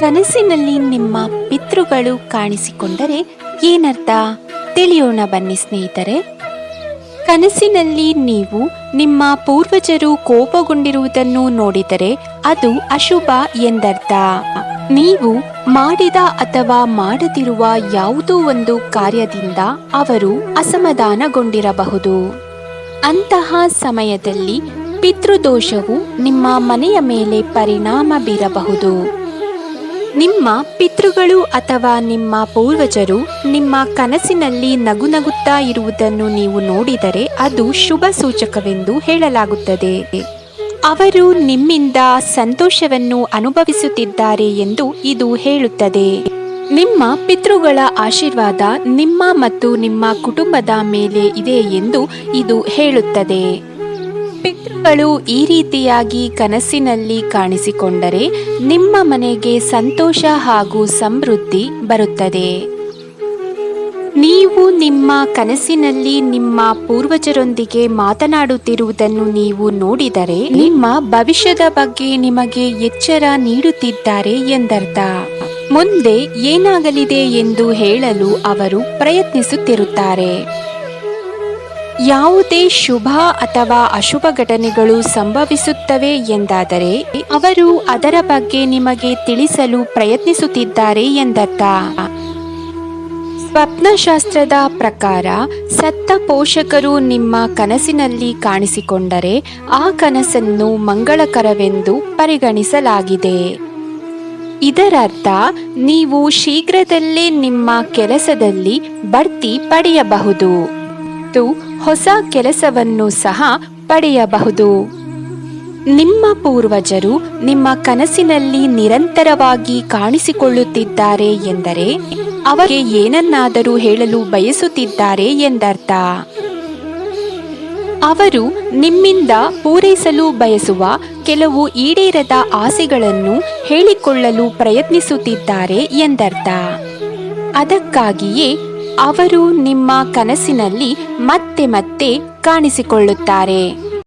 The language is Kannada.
ಕನಸಿನಲ್ಲಿ ನಿಮ್ಮ ಪಿತೃಗಳು ಕಾಣಿಸಿಕೊಂಡರೆ ಏನರ್ಥ? ತಿಳಿಯೋಣ ಬನ್ನಿ ಸ್ನೇಹಿತರೆ. ಕನಸಿನಲ್ಲಿ ನೀವು ನಿಮ್ಮ ಪೂರ್ವಜರು ಕೋಪಗೊಂಡಿರುವುದನ್ನು ನೋಡಿದರೆ ಅದು ಅಶುಭ ಎಂದರ್ಥ. ನೀವು ಮಾಡಿದ ಅಥವಾ ಮಾಡದಿರುವ ಯಾವುದೋ ಒಂದು ಕಾರ್ಯದಿಂದ ಅವರು ಅಸಮಾಧಾನಗೊಂಡಿರಬಹುದು. ಅಂತಹ ಸಮಯದಲ್ಲಿ ಪಿತೃದೋಷವು ನಿಮ್ಮ ಮನೆಯ ಮೇಲೆ ಪರಿಣಾಮ ಬೀರಬಹುದು. ನಿಮ್ಮ ಪಿತೃಗಳು ಅಥವಾ ನಿಮ್ಮ ಪೂರ್ವಜರು ನಿಮ್ಮ ಕನಸಿನಲ್ಲಿ ನಗುನಗುತ್ತಾ ಇರುವುದನ್ನು ನೀವು ನೋಡಿದರೆ ಅದು ಶುಭ ಸೂಚಕವೆಂದು ಹೇಳಲಾಗುತ್ತದೆ. ಅವರು ನಿಮ್ಮಿಂದ ಸಂತೋಷವನ್ನು ಅನುಭವಿಸುತ್ತಿದ್ದಾರೆ ಎಂದು ಇದು ಹೇಳುತ್ತದೆ. ನಿಮ್ಮ ಪಿತೃಗಳ ಆಶೀರ್ವಾದ ನಿಮ್ಮ ಮತ್ತು ನಿಮ್ಮ ಕುಟುಂಬದ ಮೇಲೆ ಇದೆ ಎಂದು ಇದು ಹೇಳುತ್ತದೆ. ಪಿತೃಗಳು ಈ ರೀತಿಯಾಗಿ ಕನಸಿನಲ್ಲಿ ಕಾಣಿಸಿಕೊಂಡರೆ ನಿಮ್ಮ ಮನೆಗೆ ಸಂತೋಷ ಹಾಗೂ ಸಮೃದ್ಧಿ ಬರುತ್ತದೆ. ನೀವು ನಿಮ್ಮ ಕನಸಿನಲ್ಲಿ ನಿಮ್ಮ ಪೂರ್ವಜರೊಂದಿಗೆ ಮಾತನಾಡುತ್ತಿರುವುದನ್ನು ನೀವು ನೋಡಿದರೆ ನಿಮ್ಮ ಭವಿಷ್ಯದ ಬಗ್ಗೆ ನಿಮಗೆ ಎಚ್ಚರ ನೀಡುತ್ತಿದ್ದಾರೆ ಎಂದರ್ಥ. ಮುಂದೆ ಏನಾಗಲಿದೆ ಎಂದು ಹೇಳಲು ಅವರು ಪ್ರಯತ್ನಿಸುತ್ತಿರುತ್ತಾರೆ. ಯಾವುದೇ ಶುಭ ಅಥವಾ ಅಶುಭ ಘಟನೆಗಳು ಸಂಭವಿಸುತ್ತವೆ ಎಂದಾದರೆ ಅವರು ಅದರ ಬಗ್ಗೆ ನಿಮಗೆ ತಿಳಿಸಲು ಪ್ರಯತ್ನಿಸುತ್ತಿದ್ದಾರೆ ಎಂದರ್ಥ. ಸ್ವಪ್ನಶಾಸ್ತ್ರದ ಪ್ರಕಾರ ಸತ್ತ ಪೋಷಕರು ನಿಮ್ಮ ಕನಸಿನಲ್ಲಿ ಕಾಣಿಸಿಕೊಂಡರೆ ಆ ಕನಸನ್ನು ಮಂಗಳಕರವೆಂದು ಪರಿಗಣಿಸಲಾಗಿದೆ. ಇದರರ್ಥ, ನೀವು ಶೀಘ್ರದಲ್ಲೇ ನಿಮ್ಮ ಕೆಲಸದಲ್ಲಿ ಬಡ್ತಿ ಪಡೆಯಬಹುದು. ಹೊಸ ಕೆಲಸವನ್ನು ಸಹ ಪಡೆಯಬಹುದು. ನಿಮ್ಮ ಪೂರ್ವಜರು ನಿಮ್ಮ ಕನಸಿನಲ್ಲಿ ನಿರಂತರವಾಗಿ ಕಾಣಿಸಿಕೊಳ್ಳುತ್ತಿದ್ದಾರೆ ಎಂದರೆ ಅವರಿಗೆ ಏನನ್ನಾದರೂ ಹೇಳಲು ಬಯಸುತ್ತಿದ್ದಾರೆ ಎಂದರ್ಥ. ಅವರು ನಿಮ್ಮಿಂದ ಪೂರೈಸಲು ಬಯಸುವ ಕೆಲವು ಈಡೇರದ ಆಸೆಗಳನ್ನು ಹೇಳಿಕೊಳ್ಳಲು ಪ್ರಯತ್ನಿಸುತ್ತಿದ್ದಾರೆ ಎಂದರ್ಥ. ಅದಕ್ಕಾಗಿಯೇ ಅವರು ನಿಮ್ಮ ಕನಸಿನಲ್ಲಿ ಮತ್ತೆ ಮತ್ತೆ ಕಾಣಿಸಿಕೊಳ್ಳುತ್ತಾರೆ.